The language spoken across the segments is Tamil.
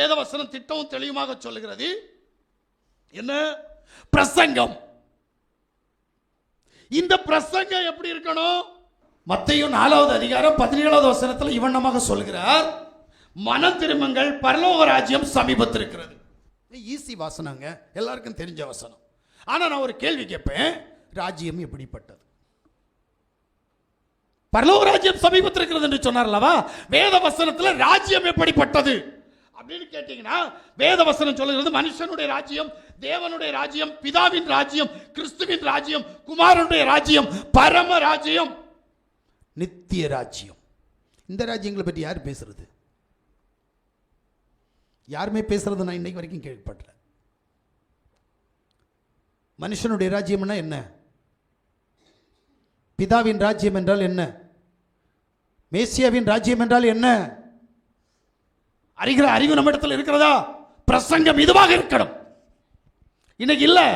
வேதவசனம் திட்டமும் தெளிவுமாக சொல்லுகிறது. என்ன? பிரசங்கம். இந்த பிரசங்கம் எப்படி இருக்கணும்? மத்தையும் நாலாவது அதிகாரம் பதினேழாவது வசனத்தில் இவண்ணமாக சொல்கிறார் மன திரும்புங்கள் பரலோக ராஜ்யம் சமீபத்திருக்கிறது. ஈஸி வாசனங்க. எல்லாருக்கும் தெரிஞ்ச வசனம். ஆனால் நான் ஒரு கேள்வி கேட்பேன். ராஜ்யம் எப்படிப்பட்டது? பரலோக ராஜ்யம் சமீபத்திருக்கிறது என்று சொன்னார் அல்லவா? வேத வசனத்தில் ராஜ்யம் எப்படிப்பட்டது? அப்படின்னு கேட்டீங்கன்னா வேத வசனம் சொல்லுகிறது மனுஷனுடைய ராஜ்யம் தேவனுடைய ராஜ்யம் பிதாவின் ராஜ்யம் கிறிஸ்துவின் ராஜ்யம் குமாரனுடைய ராஜ்யம் பரம ராஜ்யம் நித்திய ராஜ்யம். இந்த ராஜ்யங்களை பற்றி யார் பேசுறது? யாருமே பேசுறது நான் இன்னைக்கு வரைக்கும் கேள்விப்பட்டல. மனுஷனுடைய ராஜ்யம்னா என்ன? பிதாவின் ராஜ்யம் என்றால் என்ன? மேசியாவின் ராஜ்யம் என்றால் என்ன? அறிகிற அறிவு நம்மிடத்தில் இருக்கிறதா? பிரசங்கம் இதுவாக இருக்கணும். இன்னைக்கு இல்லை.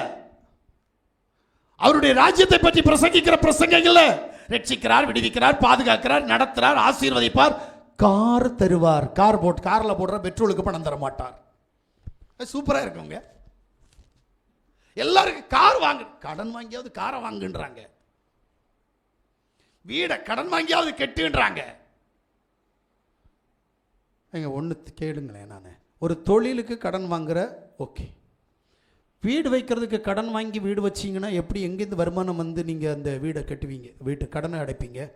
அவருடைய ராஜ்யத்தை பற்றி பிரசங்கிக்கிற பிரசங்கம் இல்லை. ரட்சிக்கிறார் விடுவிக்கிறார் பாதுகாக்கிறார் நடத்துறார் ஆசீர்வதிப்பார். கார் தருவார். கார் போட்டு காரில் போடுற பெட்ரோலுக்கு பணம் தர மாட்டார். அது இருக்குங்க. எல்லாருக்கும் கார் வாங்கு கடன் வாங்கியாவது காரை வாங்குன்றாங்க. வீடை கடன் வாங்கியாவது கெட்டுன்றாங்க. எங்க ஒன்று கேளுங்களேன் நான். ஒரு தொழிலுக்கு கடன் வாங்குகிற ஓகே. வீடு வைக்கிறதுக்கு கடன் வாங்கி வீடு வச்சிங்கன்னா எப்படி எங்கேருந்து வருமானம் வந்து நீங்கள் அந்த வீடை கட்டுவீங்க? வீட்டு கடனை அடைப்பீங்க.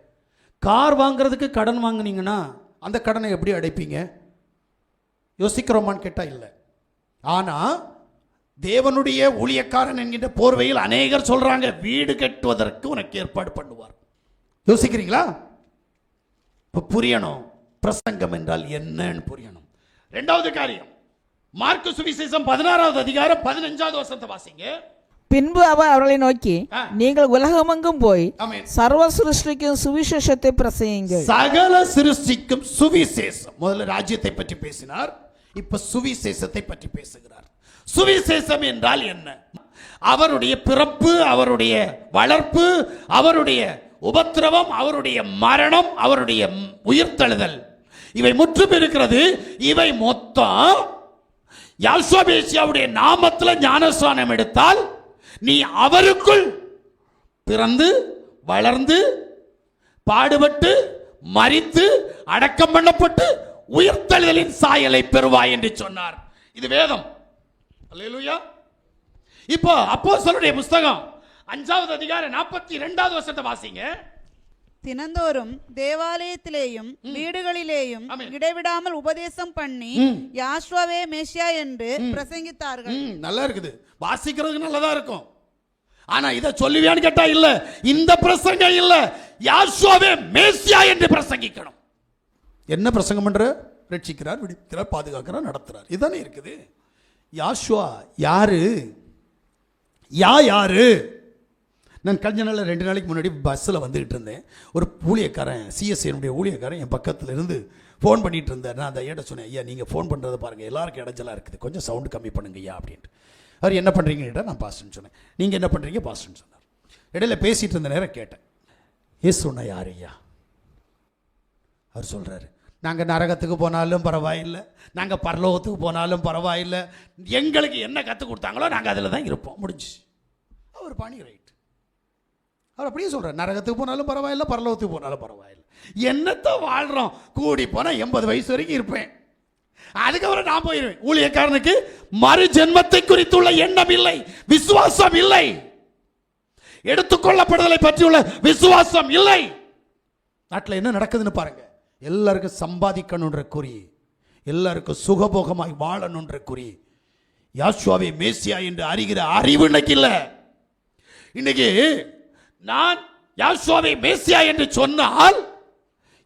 கார் வாங்குறதுக்கு கடன் வாங்குனீங்கன்னா அந்த கடனை எப்படி அடைப்பீங்க? யோசிக்கிறோமான்னு கேட்டால் இல்லை. ஆனால் தேவனுடைய ஊழியக்காரன் என்கின்ற போர்வையில் அநேகர் சொல்கிறாங்க வீடு கட்டுவதற்கு உனக்கு ஏற்பாடு பண்ணுவார். யோசிக்கிறீங்களா? இப்போ புரியணும். பிரசங்கம் என்றால் என்னன்னு புரியணும். ரெண்டாவது காரியம். மார்க்கு சுவிசேஷம் பதினாறாவது அதிகாரம் பதினஞ்சாவது வசனத்தை வாசிங்க. பின்பு அவர் அவர்களை நோக்கி. நீங்கள் உலகமெங்கும் போய். சர்வ சிருஷ்டிக்கும் சுவிசேஷத்தை பிரசங்கியுங்கள். சகல சிருஷ்டிக்கும் சுவிசேஷம். முதல்ல ராஜ்யத்தை பற்றி பேசினார். இப்ப சுவிசேஷத்தை பற்றி பேசுகிறார். சுவிசேஷம் என்றால் என்ன? அவருடைய பிறப்பு அவருடைய வளர்ப்பு அவருடைய உபத்திரவம் அவருடைய மரணம் அவருடைய உயிர்த்தெழுதல். இவை முற்றும் இருக்கிறது. இவை மொத்தம். யால்சோபேசியாவுடைய நாமத்தில் ஞானஸ்தானம் எடுத்தால் நீ அவருக்குள் பிறந்து வளர்ந்து பாடுபட்டு மறித்து அடக்கம் பண்ணப்பட்டு உயிர்த்தெழுதலின் சாயலை பெறுவாய் என்று சொன்னார். இது வேதம். அல்லேலூயா. இப்போ சொல்லுடைய புஸ்தகம் அஞ்சாவது அதிகாரம் நாற்பத்தி இரண்டாவது வருஷத்தை வாசிங்க. தினந்தோறும் தேவாலயத்திலேயும் வீடுகளிலேயும். இடைவிடாமல் உபதேசம் பண்ணி யாஸ்வாவே மேஷியா என்று பிரசங்கித்தார்கள். நல்லா இருக்குது. வாசிக்கிறதுக்கு நல்லதா இருக்கும். ஆனா இதை சொல்லுவியான்னு கேட்டா இல்ல. இந்த பிரசங்கம் இல்ல. யாசுவாவே மேசியா என்று பிரசங்கிக்கணும். என்ன பிரசங்கம் பண்ற? ரட்சிக்கிறார் விடுக்கிறார் பாதுகாக்கிறார் நடத்துறார். இதுதானே இருக்குது. யாஷுவா யாரு? யா யாரு? நான் கழிஞ்ச நாளில் ரெண்டு நாளைக்கு முன்னாடி பஸ்ஸில் வந்துகிட்டு இருந்தேன். ஒரு ஊழியக்காரன் சிஎஸ்ஐனுடைய ஊழியக்காரன் என் பக்கத்தில் இருந்து ஃபோன் பண்ணிட்டு இருந்தார். நான் அந்த ஐயா சொன்னேன் ஐயா நீங்கள் ஃபோன் பண்ணுறதை பாருங்கள் எல்லாருக்கும் இடைஞ்சலாக இருக்குது. கொஞ்சம் சவுண்டு கம்மி பண்ணுங்க ஐயா அப்படின்ட்டு. அவர் என்ன பண்ணுறீங்கன்னு கேட்டால் நான் பாஸ்டர்னு சொன்னேன். நீங்கள் என்ன பண்ணுறீங்க பாஸ்டர்னு சொன்னார். இடையில பேசிகிட்டு இருந்த நேரம் கேட்டேன். ஏசுன்னா யார் ஐயா? அவர் சொல்கிறாரு நாங்கள் நரகத்துக்கு போனாலும் பரவாயில்லை. நாங்கள் பரலோகத்துக்கு போனாலும் பரவாயில்லை. எங்களுக்கு என்ன கற்றுக் கொடுத்தாங்களோ நாங்கள் அதில் தான் இருப்போம். முடிஞ்சு அவர் பாணி ரைட் அவர் அப்படியே சொல்கிறார் நரகத்துக்கு போனாலும் பரவாயில்ல பரலோகத்துக்கு போனாலும் பரவாயில்லை. என்னத்தை வாழ்கிறோம் கூடி போனால் எண்பது வயசு வரைக்கும் இருப்பேன். அதுக்கப்புறம் நான் போயிடுவேன் ஊழியக்காரனுக்கு மறு ஜென்மத்தை குறித்துள்ள எண்ணம் இல்லை விசுவாசம் இல்லை. எடுத்துக்கொள்ளப்படுதலை பற்றியுள்ள விசுவாசம் இல்லை. நாட்டில் என்ன நடக்குதுன்னு பாருங்க. எல்லாருக்கும் சம்பாதிக்கணுன்ற குறி எல்லாருக்கும் சுகபோகமாய் வாழணுன்ற குறி. யாசுவாவே மேசியா என்று அறிகிற அறிவு இன்னைக்கு இல்லை. இன்னைக்கு நான் யாசுவாவை மேசியா என்று சொன்னால்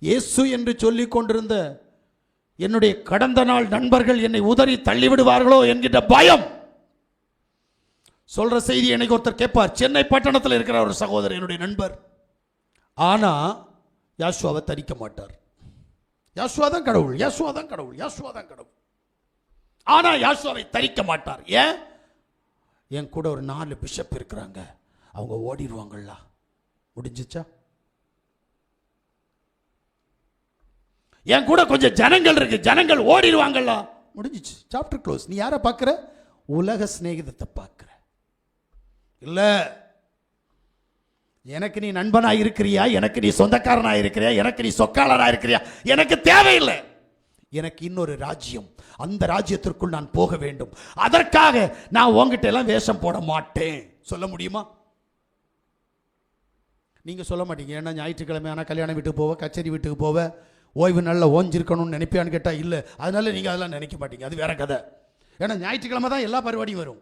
இயேசு என்று சொல்லிக் கொண்டிருந்த என்னுடைய கடந்த நாள் நண்பர்கள் என்னை உதறி தள்ளிவிடுவார்களோ என்கின்ற பயம். சொல்ற செய்தி எனக்கு ஒருத்தர் கேட்பார். சென்னை பட்டணத்தில் இருக்கிற ஒரு சகோதரர் என்னுடைய நண்பர். ஆனா யாசுவாவை தரிக்க மாட்டார். யாசுவா தான் கடவுள் யாசுவா தான் கடவுள் யாசுவா தான் கடவுள். ஆனா யாசுவாவை தரிக்க மாட்டார். ஏன்? என் கூட ஒரு நாலு பிஷப் இருக்கிறாங்க. அவங்க ஓடிடுவாங்கல்ல முடிஞ்சிச்சா? என் கூட கொஞ்சம் ஜனங்கள் இருக்கு ஜனங்கள் ஓடிடுவாங்கல்ல முடிஞ்சிச்சு. சாப்டர் க்ளோஸ் நீ யாரை பார்க்குற? உலக சிநேகிதத்தை பார்க்குற. இல்லை. எனக்கு நீ நண்பனாக இருக்கிறியா? எனக்கு நீ சொந்தக்காரனாக இருக்கிறியா? எனக்கு நீ சொக்காளராக இருக்கிறியா? எனக்கு தேவையில்லை. எனக்கு இன்னொரு ராஜ்யம். அந்த ராஜ்யத்திற்குள் நான் போக வேண்டும். அதற்காக நான் உங்ககிட்ட எல்லாம் வேஷம் போட மாட்டேன். சொல்ல முடியுமா? நீங்கள் சொல்ல மாட்டீங்க. ஏன்னா ஞாயிற்றுக்கிழமை ஆனால் கல்யாணம் வீட்டுக்கு போவ கச்சேரி வீட்டுக்கு போவ ஓய்வு நாளில் ஓஞ்சிருக்கணும்னு நினைப்பியான்னு கேட்டால் இல்லை. அதனால நீங்கள் அதெல்லாம் நினைக்க மாட்டீங்க. அது வேற கதை. ஏன்னா ஞாயிற்றுக்கிழமை தான் எல்லா பரிபாடியும் வரும்.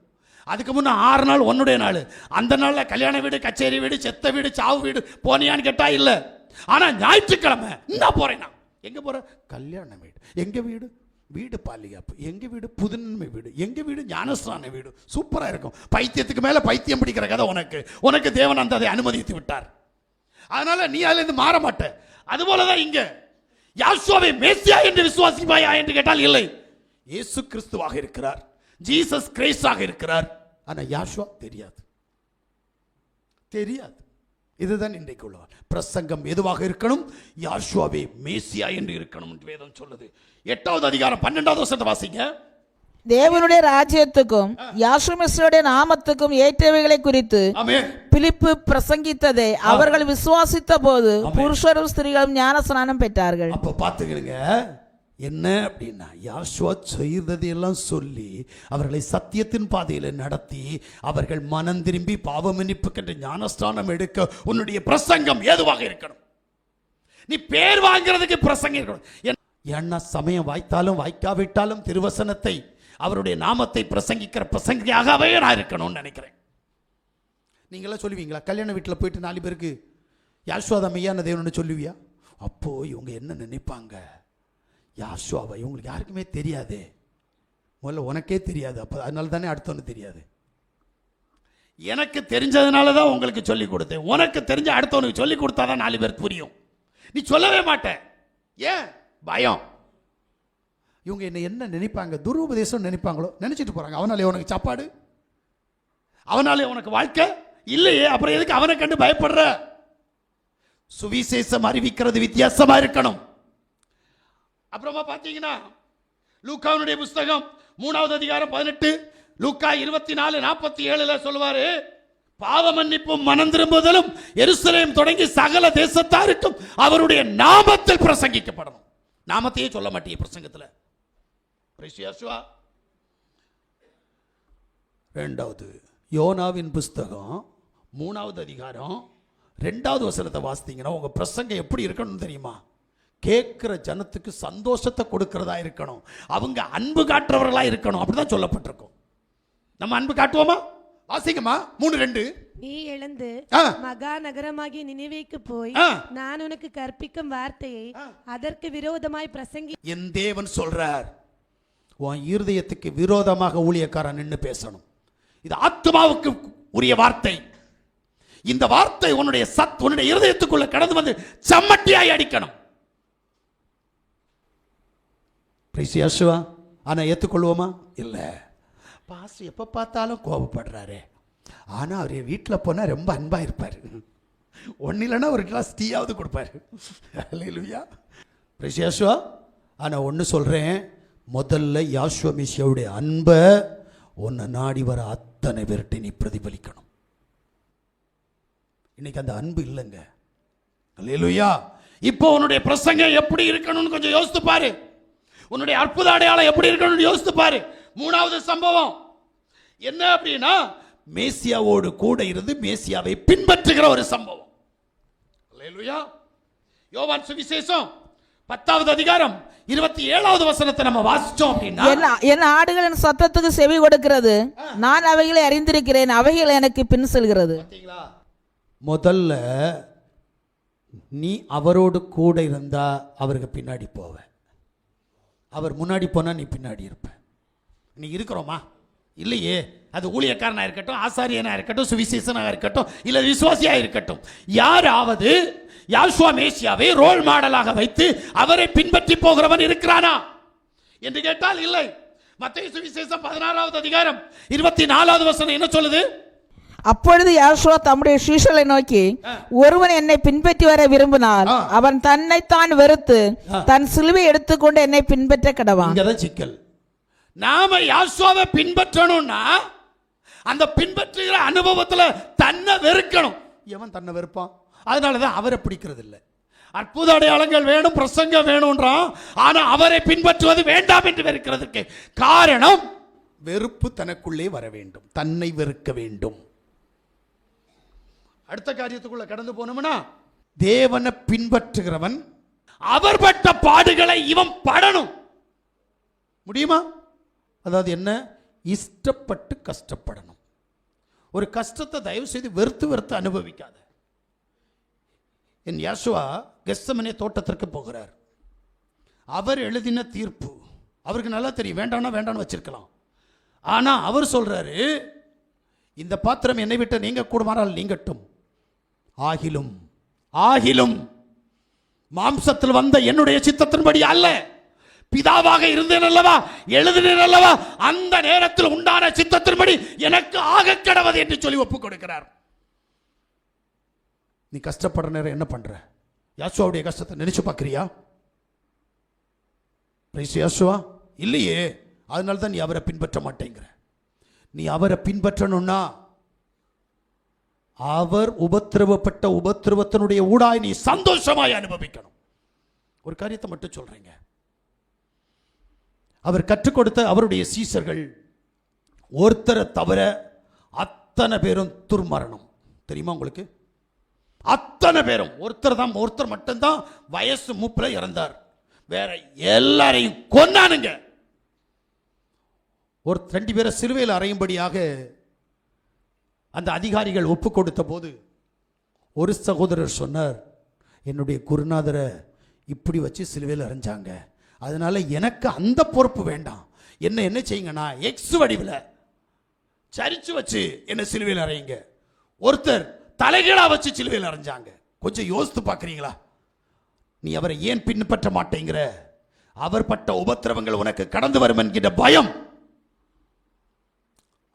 அதுக்கு முன்னே ஆறு நாள் ஒன்னுடைய நாள். அந்த நாளில் கல்யாண வீடு கச்சேரி வீடு செத்த வீடு சாவு வீடு போனியான்னு கேட்டால் இல்லை. ஆனால் ஞாயிற்றுக்கிழமை நான் போகிறேன் நான். எங்கே போகிறேன் கல்யாண வீடு. எங்கள் வீடு? வீடு பாலிகாப்பு. எங்கள் வீடு? புதுநன்மை வீடு. எங்கள் வீடு? ஞானஸ்தான வீடு. சூப்பராக இருக்கும். பைத்தியத்துக்கு மேலே பைத்தியம் பிடிக்கிற கதை உனக்கு. உனக்கு தேவன் அந்த அதை அனுமதித்து விட்டார். அதனால நீ அதுலேருந்து மாற மாட்ட. அதுபோலதான் இங்கே. யாசுவாவை மேசியா என்று விசுவாசிப்பாயா என்று கேட்டால் இல்லை. இயேசு கிறிஸ்துவாக இருக்கிறார். ஜீசஸ் கிரைஸ்டாக இருக்கிறார். ஆனால் யாசுவா தெரியாது. தெரியாது. இதுதான் இன்றைக்கு உள்ள பிரசங்கம் எதுவாக இருக்கணும்? யாஷுவாவே மேசியா என்று இருக்கணும் என்று வேதம் சொல்லுது. எட்டாவது அதிகாரம் பன்னெண்டாவது வருஷத்தை வாசிங்க. தேவனுடைய ராஜ்யத்துக்கும் யாசுமிஸ்ருடைய நாமத்துக்கும் ஏற்றவைகளை குறித்து பிலிப்பு பிரசங்கித்ததை அவர்கள் விசுவாசித்த போது புருஷரும் ஸ்திரீகளும் ஞானஸ்நானம் பெற்றார்கள். அப்ப பாத்துக்கிறீங்க என்ன அப்படின்னா யாஷுவா செய்ததை எல்லாம் சொல்லி அவர்களை சத்தியத்தின் பாதையில் நடத்தி அவர்கள் மனம் திரும்பி பாவ மன்னிப்புக்கென்று ஞானஸ்தானம் எடுக்க உன்னுடைய பிரசங்கம் ஏதுவாக இருக்கணும். நீ பேர் வாங்குறதுக்கு பிரசங்கம் இருக்கணும். ஏன்னா சமயம் வாய்த்தாலும் வாய்க்காவிட்டாலும் திருவசனத்தை அவருடைய நாமத்தை பிரசங்கிக்கிற பிரசங்கியாகவே நான் இருக்கணும்னு நினைக்கிறேன். நீங்களாம் சொல்லுவீங்களா? கல்யாண வீட்டில் போயிட்டு நாலு பேருக்கு யாஸ்வாதா மெய்யான தேவன்னு சொல்லுவியா? அப்போது இவங்க என்ன நினைப்பாங்க? யாஸ்வாவை இவங்களுக்கு யாருக்குமே தெரியாதே. முதல்ல உனக்கே தெரியாது அப்போ அதனால தானே அடுத்தவனு தெரியாது. எனக்கு தெரிஞ்சதுனால தான் உங்களுக்கு சொல்லிக் கொடுத்தேன். உனக்கு தெரிஞ்ச அடுத்தவனுக்கு சொல்லி கொடுத்தா தான் நாலு பேருக்கு புரியும். நீ சொல்லவே மாட்ட. ஏன்? பயம். இவங்க என்னை என்ன நினைப்பாங்க? துருபதேசம் நினைப்பாங்களோ? நினைச்சிட்டு போகிறாங்க அவனாலே உனக்கு சாப்பாடு? அவனாலே உனக்கு வாழ்க்கை? இல்லையே அப்புறம் எதுக்கு அவனை கண்டு பயப்படுற? சுவிசேஷம் அறிவிக்கிறது வித்தியாசமா இருக்கணும். அப்புறமா பார்த்தீங்கன்னா லூக்காவுடைய புஸ்தகம் மூணாவது அதிகாரம் பதினெட்டு லூக்கா இருபத்தி நாலு நாற்பத்தி ஏழுல சொல்லுவாரு பாவ மன்னிப்பும் மனம் திரும்புதலும் எருசலேம் தொடங்கி சகல தேசத்தாருக்கும் அவருடைய நாமத்தில் பிரசங்கிக்கப்படணும். நாமத்தையே சொல்ல மாட்டேன் பிரசங்கத்தில். பிரிசியாசுவா ரெண்டாவது யோனாவின் புஸ்தகம் மூணாவது அதிகாரம் ரெண்டாவது வசனத்தை வாசித்தீங்கன்னா உங்க பிரசங்கம் எப்படி இருக்கணும்னு தெரியுமா? கேட்கிற ஜனத்துக்கு சந்தோஷத்தை கொடுக்கறதா இருக்கணும். அவங்க அன்பு காட்டுறவர்களா இருக்கணும். அப்படிதான் சொல்லப்பட்டிருக்கும். நம்ம அன்பு காட்டுவோமா? வாசிங்கம்மா. மூணு ரெண்டு. நீ எழுந்து. மகா நகரமாகிய நினைவேக்கு போய். நான் உனக்கு கற்பிக்கும் வார்த்தையை அதற்கு விரோதமாய் பிரசங்கி என் தேவன் சொல்றார். உன் இருதயத்துக்கு விரோதமாக ஊழியக்காரன் நின்று பேசணும். இது ஆத்மாவுக்கு உரிய வார்த்தை. இந்த வார்த்தை உன்னுடைய சத் உன்னுடைய இருதயத்துக்குள்ள கடந்து வந்து சம்மட்டியாய் அடிக்கணும். பிரிசியாசுவா ஆனா ஏத்துக்கொள்வோமா? இல்ல. பாஸ் எப்ப பார்த்தாலும் கோபப்படுறாரு. ஆனா அவர் என் வீட்டில் போனா ரொம்ப அன்பா இருப்பார். ஒன்றும் இல்லைன்னா ஒரு கிளாஸ் டீயாவது கொடுப்பாரு. இல்லையா பிரசியாசுவா ஆனால் ஒன்று சொல்கிறேன் முதல்ல யாஸ்வமிஷியாவுடைய அன்பை உன்னை நாடி வர அத்தனை பேர்கிட்ட நீ பிரதிபலிக்கணும். இன்னைக்கு அந்த அன்பு இல்லைங்க. அல்லேலூயா. இப்போ உன்னுடைய பிரசங்கம் எப்படி இருக்கணும்னு கொஞ்சம் யோசித்து பாரு. உன்னுடைய அற்புத அடையாளம் எப்படி இருக்கணும்னு யோசித்து பாரு. மூணாவது சம்பவம். என்ன அப்படின்னா மேசியாவோடு கூட இருந்து மேசியாவை பின்பற்றுகிற ஒரு சம்பவம். யோவான் சுவிசேஷம். பத்தாவது அதிகாரம் இருபத்தி ஏழாவது வசனத்தை நம்ம வாசிச்சோம் அப்படின்னா என் ஆடுகளின் சத்தத்துக்கு செவி கொடுக்கிறது. நான் அவைகளை அறிந்திருக்கிறேன் அவைகள் எனக்கு பின் செல்கிறது. முதல்ல நீ அவரோடு கூட இருந்தா அவருக்கு பின்னாடி போவ. அவர் முன்னாடி போனா நீ பின்னாடி இருப்ப. நீ இருக்கிறோமா? இல்லையே. அது ஊழியக்காரனா இருக்கட்டும் ஆசாரியனா இருக்கட்டும் சுவிசேஷனாக இருக்கட்டும் இல்ல விசுவாசியா இருக்கட்டும். யாராவது யாஷ்வா மேசியாவை ரோல் மாடலாக வைத்து அவரை பின்பற்றி போகிறவன் இருக்கிறானா? என்று கேட்டால் இல்லை. மத்திய சுவிசேஷம் பதினாறாவது அதிகாரம் இருபத்தி நாலாவது வசனம் என்ன சொல்லுது? அப்பொழுது யாஷுவா தம்முடைய சீஷலை நோக்கி ஒருவன் என்னை பின்பற்றி வர விரும்பினால். அவன் தன்னைத்தான் வெறுத்து தன் சிலுவை எடுத்துக்கொண்டு என்னை பின்பற்ற கடவான் இங்கதான் சிக்கல். நாம யாசுவாவை பின்பற்றணும்னா அந்த பின்பற்றுகிற அனுபவத்துல தன்னை வெறுக்கணும். எவன் தன்னை வெறுப்பான்? அதனால தான் அவரை பிடிக்கிறது இல்லை அற்புத அடையாளங்கள் வேணும் பிரசங்கம் வேணும்ன்றான். ஆனால் அவரை பின்பற்றுவது வேண்டாம் என்று வெறுக்கிறதுக்கு காரணம் வெறுப்பு தனக்குள்ளே வர வேண்டும் தன்னை வெறுக்க வேண்டும். அடுத்த காரியத்துக்குள்ள கடந்து போனோம்னா தேவனை பின்பற்றுகிறவன் அவர் பட்ட பாடுகளை இவன் படணும். முடியுமா? அதாவது என்ன? இஷ்டப்பட்டு கஷ்டப்படணும். ஒரு கஷ்டத்தை தயவு செய்து வெறுத்து வெறுத்து அனுபவிக்காது. என் யாசுவா கெஸ்தமனே தோட்டத்திற்கு போகிறார். அவர் எழுதின தீர்ப்பு. அவருக்கு நல்லா தெரியும். வேண்டாம்னா வேண்டாம்னு வச்சிருக்கலாம். ஆனால் அவர் சொல்கிறாரு இந்த பாத்திரம் என்னை விட்டு நீங்க கூடுமானால் நீங்கட்டும். ஆகிலும் ஆகிலும் மாம்சத்தில் வந்த என்னுடைய சித்தத்தின்படி அல்ல. பிதாவாக இருந்தேன் அல்லவா? எழுதினேன் அல்லவா? அந்த நேரத்தில் உண்டான சித்தத்தின்படி எனக்கு ஆக கடவது என்று சொல்லி ஒப்புக் கொடுக்கிறார். நீ கஷ்டப்படுற நேரம் என்ன பண்ற? யாசுவாவுடைய கஷ்டத்தை நினைச்சு பார்க்குறியா? Praise Yeshua. இல்லையே. அதனால தான் நீ அவரை பின்பற்ற மாட்டேங்கிற. நீ அவரை பின்பற்றணும்னா அவர் உபத்திரவப்பட்ட உபத்திரவத்தினுடைய ஊடாய் நீ சந்தோஷமாய் அனுபவிக்கணும். ஒரு காரியத்தை மட்டும் சொல்றீங்க. அவர் கற்றுக் கொடுத்த அவருடைய சீசர்கள் ஒருத்தரை தவிர அத்தனை பேரும் துர்மரணம். தெரியுமா உங்களுக்கு? அத்தனை பேரும். ஒருத்தர் தான் ஒருத்தர் மட்டும்தான் வயசு மூப்பில் இறந்தார். வேற எல்லாரையும் கொன்னானுங்க. ஒரு ரெண்டு பேரை சிலுவையில் அறையும்படியாக அந்த அதிகாரிகள் ஒப்பு கொடுத்த போது ஒரு சகோதரர் சொன்னார் என்னுடைய குருநாதரை இப்படி வச்சு சிலுவையில் அரைஞ்சாங்க அதனால எனக்கு அந்த பொறுப்பு வேண்டாம். என்ன என்ன செய்யுங்கன்னா எக்ஸ் வடிவில் சரிச்சு வச்சு என்ன சிலுவையில் அறையுங்க. ஒருத்தர் தலைகீழாக வச்சு சிலுவையில் அரைஞ்சாங்க. கொஞ்சம் யோசித்து பார்க்குறீங்களா? நீ அவரை ஏன் பின்பற்ற மாட்டேங்கிற? அவர் பட்ட உபத்திரவங்கள் உனக்கு கடந்து வரும் என்கின்ற பயம்.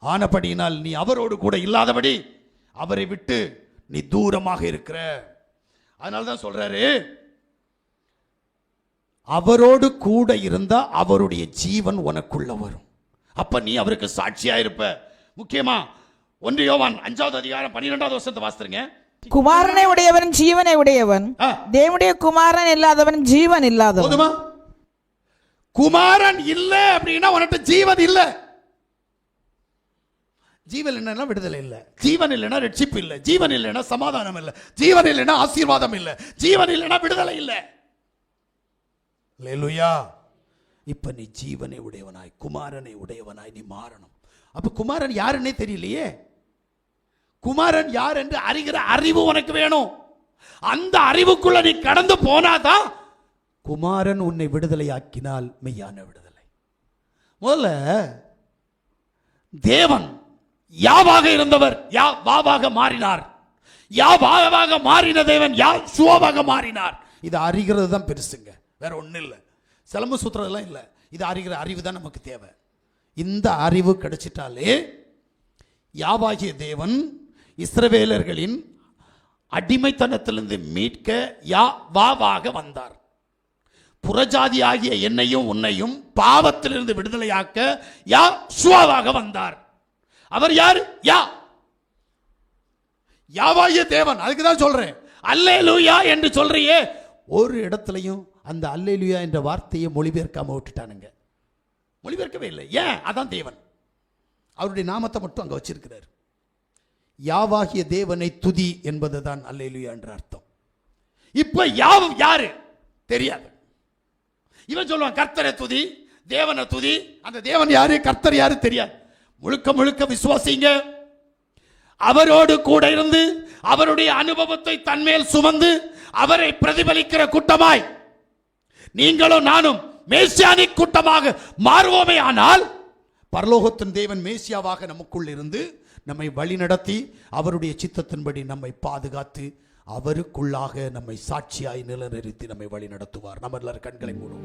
ஆனபடியினால் நீ அவரோடு கூட இல்லாதபடி அவரை விட்டு நீ தூரமாக இருக்கிற. அதனால தான் சொல்றாரு அவரோடு கூட இருந்தா அவருடைய ஜீவன் உனக்குள்ள வரும். அப்ப நீ அவருக்கு சாட்சியா இருப்ப. முக்கியமா ஒன்று யோவான் அஞ்சாவது அதிகாரம் பன்னிரெண்டாவது வருஷத்தை வாசித்துருங்க. குமாரனை உடையவன் ஜீவனை உடையவன். ஆ. தேவனுடைய குமாரன் இல்லாதவன் ஜீவன் இல்லாதவன். போதுமா? குமாரன் இல்ல அப்படின்னா உனக்கு ஜீவன் இல்ல. ஜீவன் இல்லைன்னா விடுதலை இல்ல. ஜீவன் இல்லைன்னா ரட்சிப்பு இல்ல. ஜீவன் இல்லைன்னா சமாதானம் இல்ல. ஜீவன் இல்லைன்னா ஆசீர்வாதம் இல்ல. ஜீவன் இல்லைன்னா விடுதலை இல்ல. லேலுயா இப்ப நீ ஜீவனை உடையவனாய் குமாரனை உடையவனாய் நீ மாறணும். அப்ப குமாரன் யாருன்னே தெரியலையே. குமாரன் யார் என்று அறிகிற அறிவு உனக்கு வேணும். அந்த அறிவுக்குள்ள நீ கடந்து போனாதான் குமாரன் உன்னை விடுதலையாக்கினால் மெய்யான விடுதலை. முதல்ல தேவன் யாவாக இருந்தவர்? யா வாவாக மாறினார். யா வாவாக மாறின தேவன் யா சுவாவாக மாறினார். இதை அறிகிறது தான் பெருசுங்க. வேற ஒன்றும் இல்லை. சிலம்பு சுற்றுறதுலாம் இல்லை. இது அறிகிற அறிவு தான் நமக்கு தேவை. இந்த அறிவு கிடைச்சிட்டாலே யாவாகிய தேவன் இஸ்ரவேலர்களின் அடிமைத்தனத்திலிருந்து மீட்க யா வாவாக வந்தார். புறஜாதி ஆகிய என்னையும் உன்னையும் பாவத்திலிருந்து விடுதலையாக்க யா சுவாவாக வந்தார். அவர் யார்? யா. யாவாகிய தேவன். அதுக்கு தான் சொல்றேன். அல்லேலூயா என்று சொல்றியே. ஒரு இடத்துலையும் அந்த அல்லேலூயா என்ற வார்த்தையை மொழிபெயர்க்காம விட்டுட்டானுங்க. மொழிபெயர்க்கவே இல்லை. ஏன்? அதான் தேவன். அவருடைய நாமத்தை மட்டும் அங்கே வச்சிருக்கிறார். யாவாகிய தேவனை துதி என்பது தான் அல்லேலுயா என்ற அர்த்தம். இப்போ யாவ் யாரு? தெரியாது. இவன் சொல்லுவான் கர்த்தரை துதி தேவனை துதி. அந்த தேவன் யாரு? கர்த்தர் யாரு? தெரியாது. முழுக்க முழுக்க விசுவாசிங்க. அவரோடு கூட இருந்து அவருடைய அனுபவத்தை தன்மேல் சுமந்து அவரை பிரதிபலிக்கிற கூட்டமாய் நீங்களும் நானும் மேசியானிக் கூட்டமாக மாறுவோமே ஆனால் பரலோகத்தின் தேவன் மேசியாவாக நமக்குள் இருந்து நம்மை வழிநடத்தி அவருடைய சித்தத்தின்படி நம்மை பாதுகாத்து அவருக்குள்ளாக நம்மை சாட்சியாய் நிலநிறுத்தி நம்மை வழி நடத்துவார் நம்ம எல்லாரும் கண்களை மூடும்